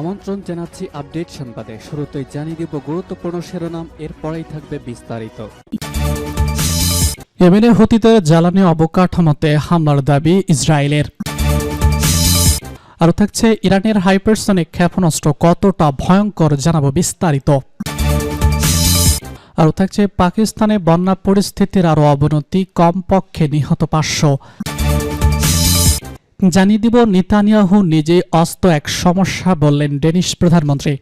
আমন্ত্রণ জানাচ্ছি আপডেট সংবাদে। শুরুতেই জানিয়ে দিব গুরুত্বপূর্ণ শিরোনাম, এরপরেই থাকবে বিস্তারিত। ইয়েমেনে হুতিদের জ্বালানি অবকাঠামোতে হামলার দাবি ইসরায়েলের। আরও থাকছে, ইরানের হাইপারসনিক ক্ষেপণাস্ত্র কতটা ভয়ঙ্কর জানাব বিস্তারিত। আরও থাকছে, পাকিস্তানে বন্যা পরিস্থিতির আরও অবনতি, কমপক্ষে নিহত পাঁচশো। জানিয়ে দিব, নেতানিয়াহু নিজে অস্ত এক সমস্যা বললেন ডেনিশ প্রধানমন্ত্রী।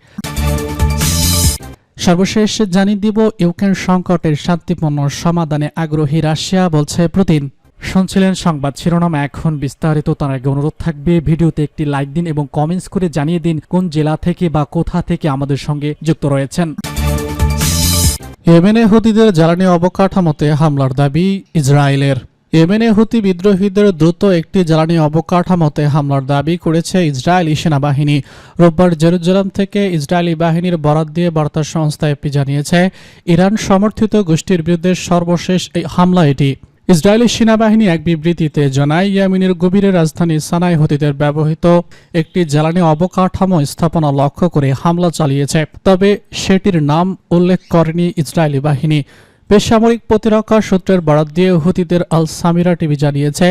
সর্বশেষ জানিয়ে দিব, ইউক্রেন সংকটের শান্তিপূর্ণ সমাধানে আগ্রহী রাশিয়া বলছে পুতিন। শুনছিলেন সংবাদ শিরোনাম, এখন বিস্তারিত, তার আগে অনুরোধ থাকবে, ভিডিওতে একটি লাইক দিন এবং কমেন্টস করে জানিয়ে দিন কোন জেলা থেকে বা কোথা থেকে আমাদের সঙ্গে যুক্ত রয়েছেন। ইয়েমেনে হুতিদের জ্বালানি অবকাঠামোতে হামলার দাবি ইসরায়েলের। ইয়েমেনে হুতি বিদ্রোহীদের দ্রুত একটি জ্বালানি অবকাঠামোতে হামলার দাবি করেছে ইসরায়েলি সেনাবাহিনী। রোববার জেরুজালাম থেকে ইসরায়েলি বাহিনীর বরাত দিয়ে বার্তা সংস্থা এপি জানিয়েছে, ইরান সমর্থিত গোষ্ঠীর বিরুদ্ধে সর্বশেষ এই হামলা এটি। ইসরায়েলি সেনাবাহিনী এক বিবৃতিতে জানায়, ইয়ামিনের গভীরে রাজধানী সানাই হতিদের ব্যবহৃত একটি জ্বালানি অবকাঠামো স্থাপনা লক্ষ্য করে হামলা চালিয়েছে, তবে সেটির নাম উল্লেখ করেনি ইসরায়েলি বাহিনী। বেসামরিক প্রতিরক্ষা সূত্রের বরাত দিয়ে হুতিদের আল সামিরা টিভি জানিয়েছে,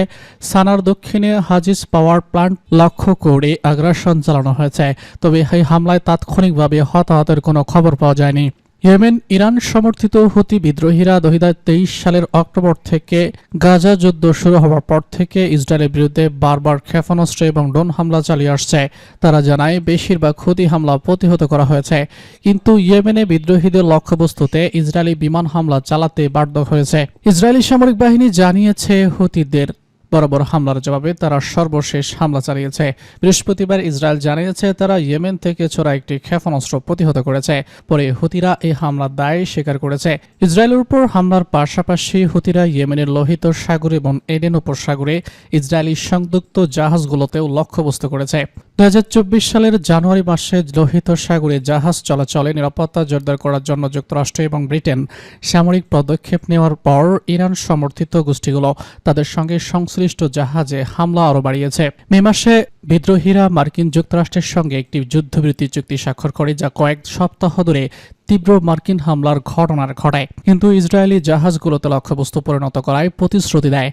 সানার দক্ষিণে হাজিস পাওয়ার প্লান্ট লক্ষ্য করে আগ্রাসন চালানো হয়েছে, তবে এই হামলায় তাৎক্ষণিকভাবে হতাহতের কোনো খবর পাওয়া যায়নি। ইয়েমেন, ইরান সমর্থিত হুতি বিদ্রোহীরা দুই সালের অক্টোবর থেকে গাজা যুদ্ধ শুরু হওয়ার পর থেকে ইসরায়েলের বিরুদ্ধে বারবার ক্ষেপণাস্ত্র এবং ড্রোন হামলা চালিয়ে আসছে। তারা জানায়, বেশিরভাগ হুতি হামলা প্রতিহত করা হয়েছে। কিন্তু ইয়েমেনে বিদ্রোহীদের লক্ষ্যবস্তুতে ইসরায়েলি বিমান হামলা চালাতে বাধ্য হয়েছে। ইসরায়েলি সামরিক বাহিনী জানিয়েছে, হুতিদের বড় হামলার জবাবে তারা সর্বশেষ হামলা চালিয়েছে। বৃহস্পতিবার ইসরায়েল জানিয়েছে তারা ইয়েমেন থেকে ছোড়া একটি ক্ষেপণাস্ত্র প্রতিহত করেছে। পরে হুতিরা এই হামলার দায় স্বীকার করেছে। ইসরায়েলের উপর হামলার পাশাপাশি হুতিরা ইয়েমেনের লোহিত সাগর এবং এডেন উপসাগরে ইসরায়েলি সংযুক্ত জাহাজগুলোতেও লক্ষ্যবস্তু করেছে। দু হাজার চব্বিশ সালের জানুয়ারি মাসে লোহিত সাগরে জাহাজ চলাচলে নিরাপত্তা জোরদার করার জন্য যুক্তরাষ্ট্র এবং ব্রিটেন সামরিক পদক্ষেপ নেওয়ার পর ইরান সমর্থিত গোষ্ঠীগুলো তাদের সঙ্গে সংশ্লিষ্ট জাহাজে হামলা আরও বাড়িয়েছে। মে মাসে বিদ্রোহীরা মার্কিন যুক্তরাষ্ট্রের সঙ্গে একটি যুদ্ধবিরতি চুক্তি স্বাক্ষর করে, যা কয়েক সপ্তাহ ধরে তীব্র মার্কিন হামলার ঘটনার ঘটায়। কিন্তু ইসরায়েলি জাহাজগুলোতে লক্ষ্যবস্তু পরিণত করায় প্রতিশ্রুতি দেয়।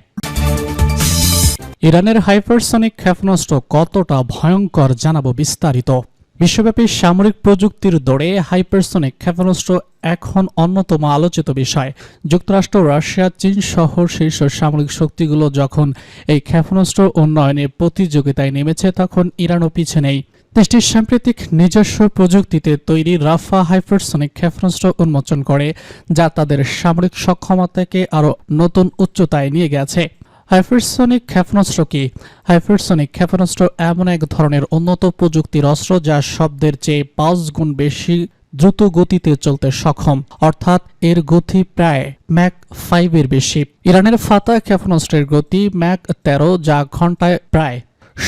ইরানের হাইপারসনিক ক্ষেপণাস্ত্র কতটা ভয়ঙ্কর জানাব বিস্তারিত। বিশ্বব্যাপী সামরিক প্রযুক্তির দৌড়ে হাইপারসনিক ক্ষেপণাস্ত্র এখন অন্যতম আলোচিত বিষয়। যুক্তরাষ্ট্র, রাশিয়া, চীন সহ শীর্ষ সামরিক শক্তিগুলো যখন এই ক্ষেপণাস্ত্র উন্নয়নে প্রতিযোগিতায় নেমেছে, তখন ইরানও পিছে নেই। দেশটির সাম্প্রতিক নিজস্ব প্রযুক্তিতে তৈরি রাফা হাইপারসনিক ক্ষেপণাস্ত্র উন্মোচন করে, যা তাদের সামরিক সক্ষমতাকে আরও নতুন উচ্চতায় নিয়ে গেছে। হাইপারসনিক ক্ষেপণাস্ত্র কি? হাইপারসনিক ক্ষেপণাস্ত্র এমন এক ধরনের উন্নত প্রযুক্তির অস্ত্র যা শব্দের চেয়ে পাঁচ গুণ বেশি দ্রুত গতিতে চলতে সক্ষম। অর্থাৎ এর গতি প্রায় ম্যাক ফাইভের বেশি। ইরানের ফাতা ক্ষেপণাস্ত্রের গতি ম্যাক তেরো যা ঘন্টায় প্রায়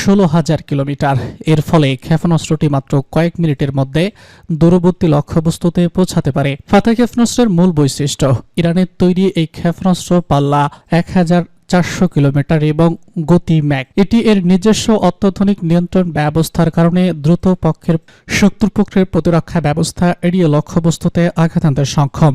ষোলো হাজার কিলোমিটার। এর ফলে ক্ষেপণাস্ত্রটি মাত্র কয়েক মিনিটের মধ্যে দূরবর্তী লক্ষ্যবস্তুতে পৌঁছাতে পারে। ফাতা ক্ষেপণাস্ত্রের মূল বৈশিষ্ট্য, ইরানের তৈরি এই ক্ষেপণাস্ত্র পাল্লা এক হাজার চারশো কিলোমিটার এবং গতি ম্যাক এটি এর নিজস্ব অত্যাধুনিক নিয়ন্ত্রণ ব্যবস্থার কারণে দ্রুত পক্ষের শত্রুপক্ষের প্রতিরক্ষা ব্যবস্থা এড়িয়ে লক্ষ্যবস্তুতে আঘাত আনতে সক্ষম।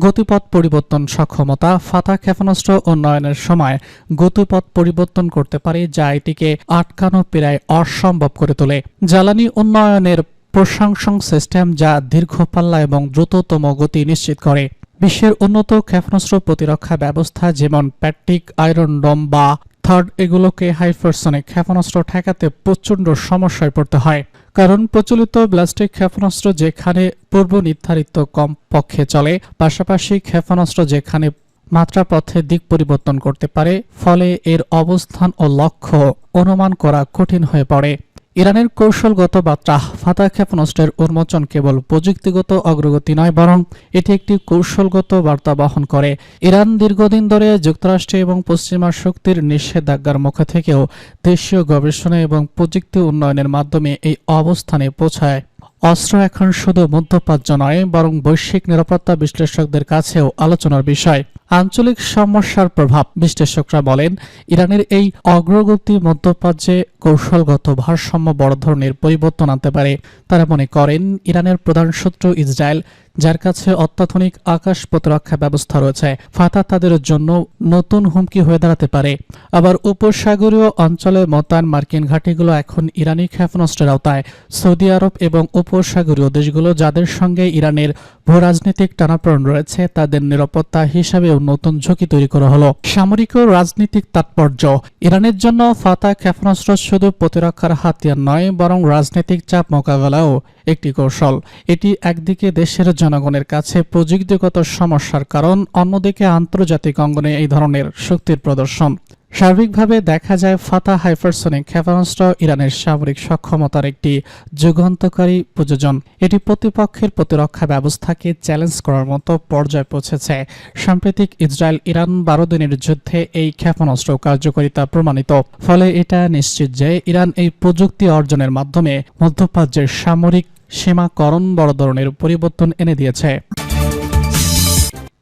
গতিপথ পরিবর্তন সক্ষমতা ফাতা ক্ষেপণাস্ত্র উন্নয়নের সময় গতিপথ পরিবর্তন করতে পারে যা এটিকে আটকানো প্রায় অসম্ভব করে তোলে। জ্বালানি উন্নয়নের প্রশংসন সিস্টেম যা দীর্ঘ পাল্লা এবং দ্রুততম গতি নিশ্চিত করে। বিশ্বের উন্নত ক্ষেপণাস্ত্র প্রতিরক্ষা ব্যবস্থা যেমন প্যাট্রিক, আয়রন ডম বা থার্ড, এগুলোকে হাইপারসনিক ক্ষেপণাস্ত্র ঠেকাতে প্রচণ্ড সমস্যায় পড়তে হয়। কারণ প্রচলিত ব্লাস্টিক ক্ষেপণাস্ত্র যেখানে পূর্ব নির্ধারিত কম পক্ষে চলে, পাশাপাশি ক্ষেপণাস্ত্র যেখানে মাত্রাপথে দিক পরিবর্তন করতে পারে, ফলে এর অবস্থান ও লক্ষ্য অনুমান করা কঠিন হয়ে পড়ে। ইরানের কৌশলগত বার্তা ফাতা ক্ষেপণাস্ত্রের উন্মোচন কেবল প্রযুক্তিগত অগ্রগতি নয়, বরং এটি একটি কৌশলগত বার্তা বহন করে। ইরান দীর্ঘদিন ধরে যুক্তরাষ্ট্র এবং পশ্চিমা শক্তির নিষেধাজ্ঞার মুখে থেকেও দেশীয় গবেষণা এবং প্রযুক্তি উন্নয়নের মাধ্যমে এই অবস্থানে পৌঁছায়। অস্ত্র এখন শুধু মধ্যপ্রাচ্য নয়, বরং বৈশ্বিক নিরাপত্তা বিশ্লেষকদের কাছেও আলোচনার বিষয়। আঞ্চলিক সমস্যার প্রভাব বিশ্লেষকরা বলেন, ইরানের এই অগ্রগতি মধ্যপ্রাচ্যে কৌশলগত ভারসাম্য বড় ধরনের পরিবর্তন আনতে পারে। তারা মনে করেন, ইরানের প্রধান শত্রু ইসরায়েল, যার কাছে অত্যাধুনিক আকাশ প্রতিরক্ষা ব্যবস্থা রয়েছে ফাতা তাদের জন্য নতুন হুমকি হয়ে দাঁড়াতে পারে। আবার উপসাগরীয় অঞ্চলে মোতায়েন মার্কিন ঘাঁটিগুলো এখন ইরানি ক্ষেপণাস্ত্রের আওতায়। সৌদি আরব এবং উপসাগরীয় দেশগুলো যাদের সঙ্গে ইরানের ভূরাজনৈতিক টানাপোড়েন রয়েছে, তাদের নিরাপত্তা হিসাবেও নতুন ঝুঁকি তৈরি করা হলো। সামরিক ও রাজনৈতিক তাৎপর্য। ইরানের জন্য ফাতা ক্ষেপণাস্ত্র শুধু প্রতিরক্ষার হাতিয়ার নয়, বরং রাজনৈতিক চাপ মোকাবেলাও একটি কৌশল। এটি একদিকে দেশের জনগণের কাছে প্রযুক্তিগত সমস্যার কারণ, অন্যদিকে আন্তর্জাতিক অঙ্গনে এই ধরনের শক্তির প্রদর্শন। সার্বিকভাবে দেখা যায় ফাতা হাইপারসোনিক ক্ষেপণাস্ত্র ইরানের সামরিক সক্ষমতার একটি যুগান্তকারী প্রযোজন। এটি প্রতিপক্ষের প্রতিরক্ষা ব্যবস্থাকে চ্যালেঞ্জ করার মতো পর্যায়ে পৌঁছেছে। সাম্প্রতিক ইসরায়েল ইরান বারো দিনের যুদ্ধে এই ক্ষেপণাস্ত্র কার্যকারিতা প্রমাণিত। ফলে এটা নিশ্চিত যে ইরান এই প্রযুক্তি অর্জনের মাধ্যমে মধ্যপ্রাচ্যের সামরিক সীমাকরণ বড় ধরনের পরিবর্তন এনে দিয়েছে।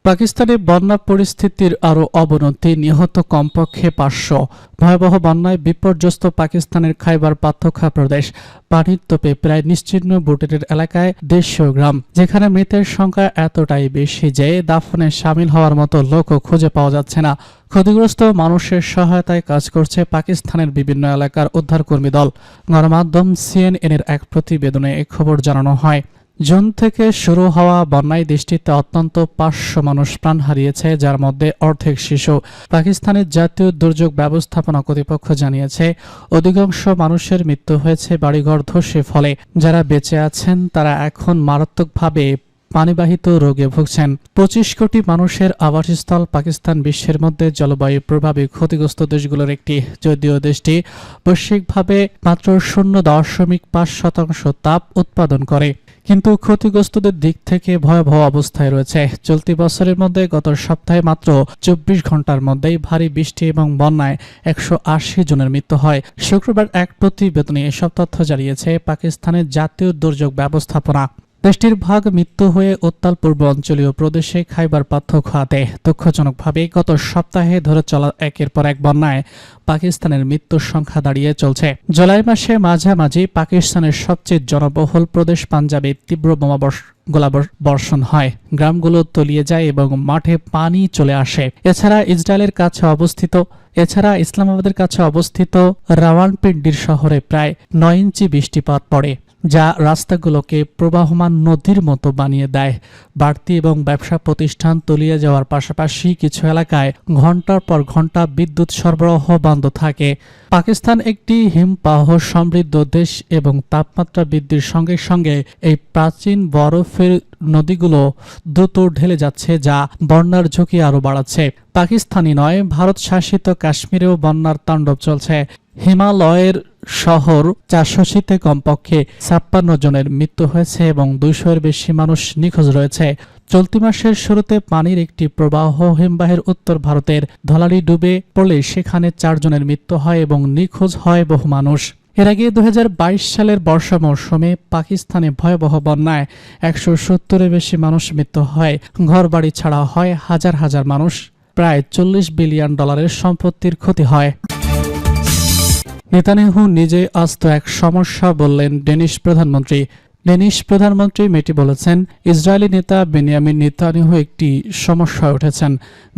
পাকিস্তানে বন্যা পরিস্থিতির আরও অবনতি, নিহত কমপক্ষে পাঁচশো। ভয়াবহ বন্যায় বিপর্যস্ত পাকিস্তানের খাইবার পাত্তখা প্রদেশ। পানির তোপে প্রায় নিশ্চিহ্ন বুটের এলাকায় দেড়শো গ্রাম, যেখানে মৃতের সংখ্যা এতটাই বেশি যে দাফনে সামিল হওয়ার মতো লোকও খুঁজে পাওয়া যাচ্ছে না। ক্ষতিগ্রস্ত মানুষের সহায়তায় কাজ করছে পাকিস্তানের বিভিন্ন এলাকার উদ্ধারকর্মী দল। গণমাধ্যম সিএনএন এর এক প্রতিবেদনে খবর জানানো হয়। জুন থেকে শুরু হওয়া বন্যায় দেশটিতে অত্যন্ত পাঁচশো মানুষ প্রাণ হারিয়েছে, যার মধ্যে অর্ধেক শিশু। পাকিস্তানের জাতীয় দুর্যোগ ব্যবস্থাপনা কর্তৃপক্ষ জানিয়েছে, অধিকাংশ মানুষের মৃত্যু হয়েছে বাড়িঘর ধসে ফলে। যারা বেঁচে আছেন, তারা এখন মারাত্মকভাবে পানিবাহিত রোগে ভুগছেন। পঁচিশ কোটি মানুষের আবাসস্থল পাকিস্তান বিশ্বের মধ্যে জলবায়ু প্রভাবে ক্ষতিগ্রস্ত দেশগুলোর একটি। যদিও দেশটি বৈশ্বিকভাবে মাত্র শূন্য দশমিক পাঁচ শতাংশ তাপ উৎপাদন করে কিন্তু ক্ষতিগ্রস্তদের দিক থেকে ভয়াবহ অবস্থায় রয়েছে। চলতি বছরের মধ্যে গত সপ্তাহে মাত্র চব্বিশ ঘণ্টার মধ্যেই ভারী বৃষ্টি এবং বন্যায় একশো আশি জনের মৃত্যু হয়। শুক্রবার এক প্রতিবেদনে এসব তথ্য জানিয়েছে পাকিস্তানের জাতীয় দুর্যোগ ব্যবস্থাপনা। দেশটির ভাগ মৃত্যু হয়ে উত্তাল পূর্ব অঞ্চলীয় প্রদেশে খাইবার পার্থক্য দুঃখজনকভাবে গত সপ্তাহে ধরে চলা একের পর এক বন্যায় পাকিস্তানের মৃত্যুর সংখ্যা দাঁড়িয়ে চলছে। জুলাই মাসে মাঝামাঝি পাকিস্তানের সবচেয়ে জনবহুল প্রদেশ পাঞ্জাবে তীব্র বোমাবর্ষ গোলাবর- বর্ষণ হয়। গ্রামগুলো তলিয়ে যায় এবং মাঠে পানি চলে আসে। এছাড়া ইসরায়েলের কাছে অবস্থিত, এছাড়া ইসলামাবাদের কাছে অবস্থিত রাওয়ানপিন্ডির শহরে প্রায় নয় ইঞ্চি বৃষ্টিপাত পড়ে। যা রাস্তাগুলোকে প্রবাহমান নদীর মতো বানিয়ে দেয়। বাড়তি এবং ব্যবসা প্রতিষ্ঠান তলিয়ে যাওয়ার পাশাপাশি কিছু এলাকায় ঘণ্টার পর ঘণ্টা বিদ্যুৎ সরবরাহ বন্ধ থাকে। পাকিস্তান একটি হিমবাহ সমৃদ্ধ দেশ এবং তাপমাত্রা বৃদ্ধির সঙ্গে সঙ্গে এই প্রাচীন বরফের নদীগুলো দ্রুত ঢেলে যাচ্ছে যা বন্যার ঝুঁকি আরও বাড়াচ্ছে। পাকিস্তানি নয়, ভারত শাসিত কাশ্মীরেও বন্যার তাণ্ডব চলছে। হিমালয়ের শহর চারশোশিতে কমপক্ষে ছাপ্পান্ন জনের মৃত্যু হয়েছে এবং দুইশোর বেশি মানুষ নিখোঁজ রয়েছে। চলতি মাসের শুরুতে পানির একটি প্রবাহ হিমবাহের উত্তর ভারতের ধলালি ডুবে পড়লে সেখানে চারজনের মৃত্যু হয় এবং নিখোঁজ হয় বহু মানুষ। এর আগে দু হাজার বাইশ সালের বর্ষা মৌসুমে পাকিস্তানে ভয়াবহ বন্যায় একশো সত্তরের বেশি মানুষ মৃত্যু হয়। ঘরবাড়ি ছাড়া হয় হাজার হাজার মানুষ। প্রায় চল্লিশ বিলিয়ন ডলারের সম্পত্তির ক্ষতি হয়। নেতানিয়াহু নিজে আস্ত এক সমস্যা বললেন ডেনিশ প্রধানমন্ত্রী। ডেনিশ প্রধানমন্ত্রী মেটি বলেছেন, ইসরায়েলি নেতা বেনিয়ামিন নেতানিয়াহু একটি সমস্যা উঠেছেন।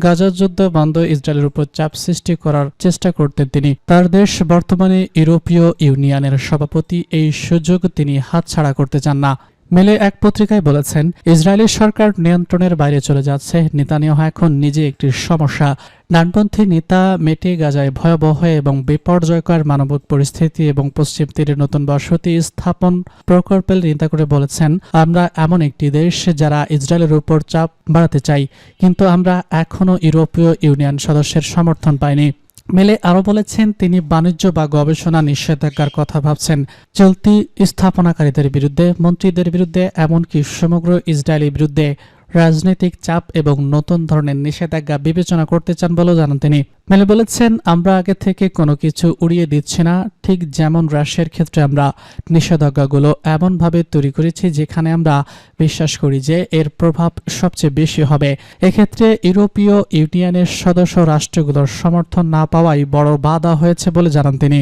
গাজার যুদ্ধ বন্ধ ইসরায়েলের উপর চাপ সৃষ্টি করার চেষ্টা করতেন তিনি। তার দেশ বর্তমানে ইউরোপীয় ইউনিয়নের সভাপতি, এই সুযোগ তিনি হাতছাড়া করতে চান না। মেলে এক পত্রিকায় বলেছেন, ইসরায়েলি সরকার নিয়ন্ত্রণের বাইরে চলে যাচ্ছে। নেতানিয়াহু এখন নিজে একটি সমস্যা। ডানপন্থী নেতা মেটে গাজায় ভয়াবহ এবং বিপর্যয়কর মানবিক পরিস্থিতি এবং পশ্চিম তীরে নতুন বসতি স্থাপন প্রকল্পের নিন্দা করে বলেছেন, আমরা এমন একটি দেশ যারা ইসরায়েলের উপর চাপ বাড়াতে চাই, কিন্তু আমরা এখনও ইউরোপীয় ইউনিয়ন সদস্যের সমর্থন পাইনি। মেলে আরও বলেছেন, তিনি বাণিজ্য বা গবেষণা নিষেধাজ্ঞার কথা ভাবছেন। চলতি স্থাপনাকারীদের বিরুদ্ধে, মন্ত্রীদের বিরুদ্ধে, এমনকি সমগ্র ইসরায়েলের বিরুদ্ধে। রাজনৈতিক চাপ এবং নতুন ধরনের নিষেধাজ্ঞা বিবেচনা করতে চান বলেও জানান তিনি। মেলে বলেছেন, আমরা আগে থেকে কোনো কিছু উড়িয়ে দিচ্ছি না, ঠিক যেমন রাশিয়ার ক্ষেত্রে আমরা নিষেধাজ্ঞাগুলো এমনভাবে তৈরি করেছি যেখানে আমরা বিশ্বাস করি যে এর প্রভাব সবচেয়ে বেশি হবে। এক্ষেত্রে ইউরোপীয় ইউনিয়নের সদস্য রাষ্ট্রগুলোর সমর্থন না পাওয়াই বড় বাধা হয়েছে বলে জানান তিনি।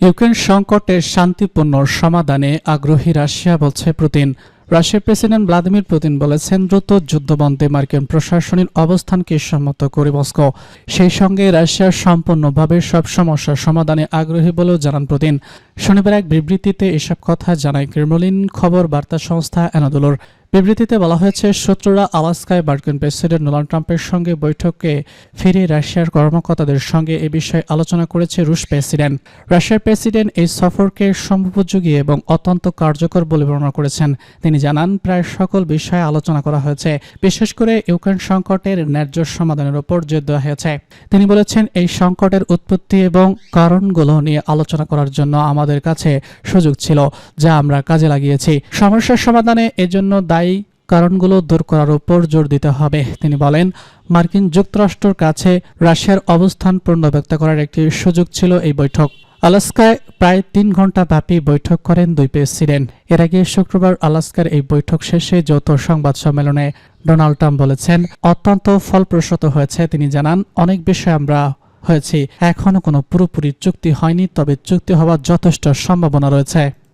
ইউক্রেন সংকটের শান্তিপূর্ণ সমাধানে আগ্রহী রাশিয়া বলছে পুতিন। রাশিয়ার প্রেসিডেন্ট ভ্লাদিমির পুতিন বলেছেন, দ্রুত যুদ্ধবন্ধে মার্কিন প্রশাসনের অবস্থানকে সম্মত করে মস্কো। সেই সঙ্গে রাশিয়া সম্পূর্ণভাবে সব সমস্যার সমাধানে আগ্রহী বলেও জানান পুতিন। শনিবার এক বিবৃতিতে এসব কথা জানায় ক্রেমলিন খবর বার্তা সংস্থা অ্যানাদোলোর। বিবৃতিতে বলা হয়েছে, শত্রুরা আলাস্কায় মার্কিন প্রেসিডেন্ট ডোনাল্ড ট্রাম্পের সঙ্গে বৈঠকে ফিরে রাশিয়ার কর্মকর্তাদের সঙ্গে এ বিষয়ে আলোচনা করেছে রুশ প্রেসিডেন্ট। রাশিয়ার প্রেসিডেন্ট এই সফরকে সময়োপযোগী এবং অত্যন্ত কার্যকর বলে বর্ণনা করেছেন। তিনি জানান, প্রায় সকল বিষয়ে আলোচনা করা হয়েছে, বিশেষ করে ইউক্রেন সংকটের ন্যায্য সমাধানের উপর জোর দেওয়া হয়েছে। তিনি বলেছেন, এই সংকটের উৎপত্তি এবং কারণগুলো নিয়ে আলোচনা করার জন্য আমাদের কাছে সুযোগ ছিল, যা আমরা কাজে লাগিয়েছি। সমস্যার সমাধানে এজন্য দায়ী কারণগুলো দূর করার উপর জোর দিতে হবে, তিনি বলেন। মার্কিন যুক্তরাষ্ট্রের কাছে রাশিয়ার অবস্থান পূর্ণ ব্যক্ত করার একটি সুযোগ ছিল এই বৈঠক। আলাস্কায় প্রায় তিন ঘণ্টা ব্যাপী বৈঠক করেন দুই প্রেসিডেন্ট। এর আগে শুক্রবার আলাস্কার এই বৈঠক শেষে যৌথ সংবাদ সম্মেলনে ডোনাল্ড ট্রাম্প বলেছেন, অত্যন্ত ফলপ্রসূত হয়েছে, তিনি জানান। অনেক বিষয়ে আমরা হয়েছি। এখনও কোনো পুরোপুরি চুক্তি হয়নি তবে চুক্তি হওয়ার যথেষ্ট সম্ভাবনা রয়েছে।